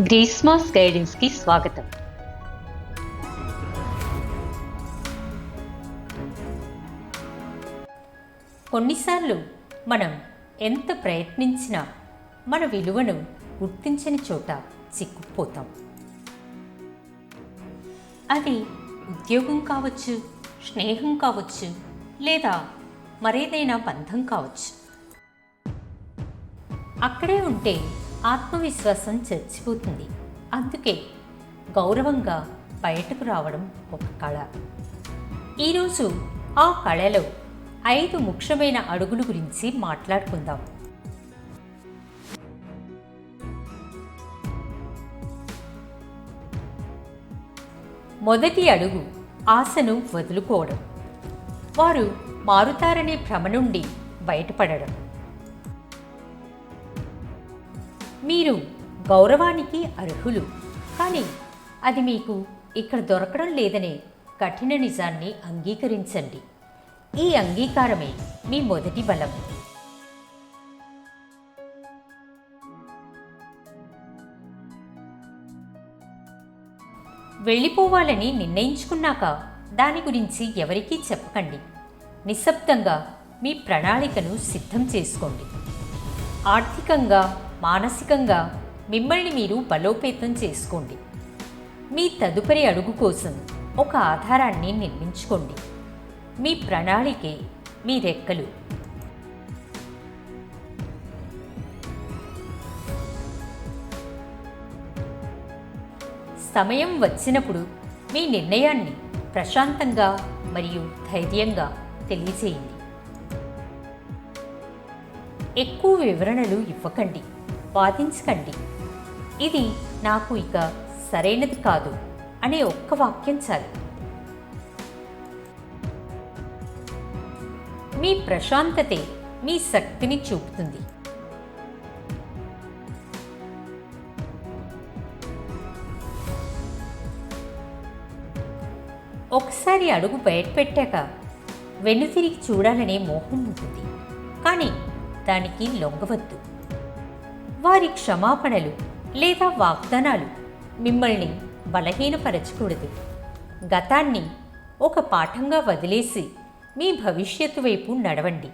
గ్రీస్మాస్ గైడెన్స్కి స్వాగతం. కొన్నిసార్లు మనం ఎంత ప్రయత్నించినా మన విలువను గుర్తించని చోట చిక్కుపోతాం అది ఉద్యోగం కావచ్చు స్నేహం కావచ్చు లేదా మరేదైనా బంధం కావచ్చు. అక్కడే ఉంటే ఆత్మవిశ్వాసం చచ్చిపోతుంది. అందుకే గౌరవంగా బయటకు రావడం ఒక కళ. ఈరోజు ఆ కళలో ఐదు ముఖ్యమైన అడుగుల గురించి మాట్లాడుకుందాం. మొదటి అడుగు ఆశను వదులుకోవడం. వారు మారుతారనే భ్రమ నుండి బయటపడడం. మీరు గౌరవానికి అర్హులు. కానీ అది మీకు ఇక్కడ దొరకడం లేదనే కఠిన నిజాన్ని అంగీకరించండి. ఈ అంగీకారమే మీ మొదటి బలం. వెళ్ళిపోవాలని నిర్ణయించుకున్నాక దాని గురించి ఎవరికీ చెప్పకండి. నిశ్శబ్దంగా మీ ప్రణాళికను సిద్ధం చేసుకోండి. ఆర్థికంగా మానసికంగా మిమ్మల్ని మీరు బలోపేతం చేసుకోండి. మీ తదుపరి అడుగు కోసం ఒక ఆధారాన్ని నిర్మించుకోండి. మీ ప్రణాళికే మీ రెక్కలు. సమయం వచ్చినప్పుడు మీ నిర్ణయాన్ని ప్రశాంతంగా మరియు ధైర్యంగా తెలియజేయండి ఎక్కువ వివరణలు ఇవ్వకండి. వాదించకండి. ఇది నాకు ఇక సరైనది కాదు అనే ఒక్క వాక్యం చాలు. మీ ప్రశాంతతే మీ శక్తిని చూపుతుంది. ఒకసారి అడుగు బయటపెట్టాక వెన్నుతిరిగి చూడాలనే మోహం ఉంటుంది. కానీ దానికి లొంగవద్దు. వారి క్షమాపణలు లేదా వాగ్దానాలు మిమ్మల్ని బలహీనపరచకూడదు. గతాన్ని ఒక పాఠంగా వదిలేసి మీ భవిష్యత్తు వైపు నడవండి.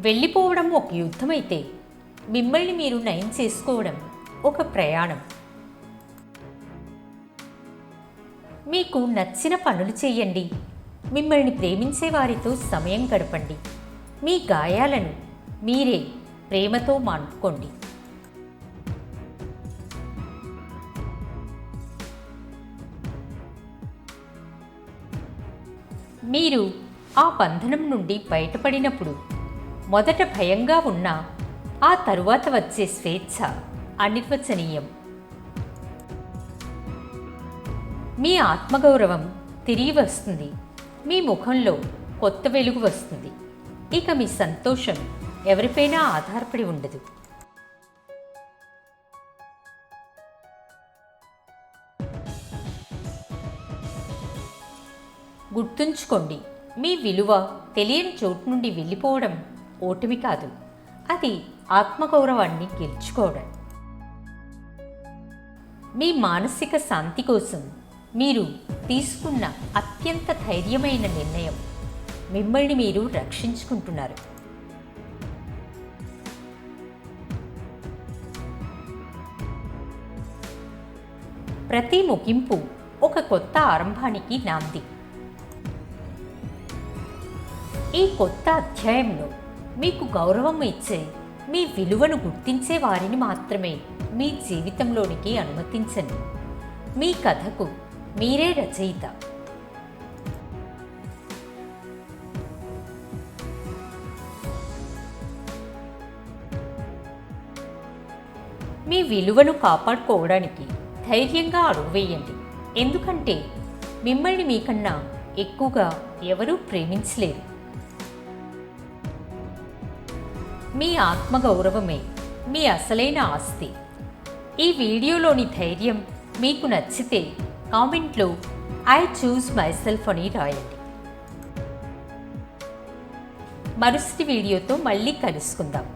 వెళ్ళిపోవడం ఒక యుద్ధమైతే మిమ్మల్ని మీరు నయం చేసుకోవడం ఒక ప్రయాణం. మీకు నచ్చిన పనులు చేయండి. మిమ్మల్ని ప్రేమించే వారితో సమయం గడపండి. మీ గాయాలను మీరే ప్రేమతో మానుకోండి. మీరు ఆ బంధనం నుండి బయటపడినప్పుడు మొదట భయంగా ఉన్నా ఆ తరువాత వచ్చే స్వేచ్ఛ అనిర్వచనీయం. మీ ఆత్మగౌరవం తిరిగి వస్తుంది. మీ ముఖంలో కొత్త వెలుగు వస్తుంది. ఇక మీ సంతోషం ఎవరిపైనా ఆధారపడి ఉండదు. గుర్తుంచుకోండి మీ విలువ తెలియని చోటు నుండి వెళ్ళిపోవడం ఓటమి కాదు. అది ఆత్మగౌరవాన్ని గెలుచుకోవడం. మీ మానసిక శాంతి కోసం మీరు తీసుకున్న అత్యంత ధైర్యమైన నిర్ణయం మిమ్మల్ని మీరు రక్షించుకుంటున్నారు. ప్రతి ముగింపు ఒక కొత్త ఆరంభానికి నాంది. ఈ కొత్త అధ్యాయంలో మీకు గౌరవం ఇచ్చే మీ విలువను గుర్తించే వారిని మాత్రమే మీ జీవితంలోనికి అనుమతించండి మీ కథకు మీరే రచయిత. మీ విలువను కాపాడుకోవడానికి ధైర్యంగా అడుగు వేయండి ఎందుకంటే మిమ్మల్ని మీకన్నా ఎక్కువగా ఎవరూ ప్రేమించలేరు. మీ ఆత్మగౌరవమే మీ అసలైన ఆస్తి. ఈ వీడియోలోని ధైర్యం మీకు నచ్చితే కామెంట్లో ఐ చూస్ మై సెల్ఫ్ అని రాయండి మరుసటి వీడియోతో మళ్ళీ కలుసుకుందాం.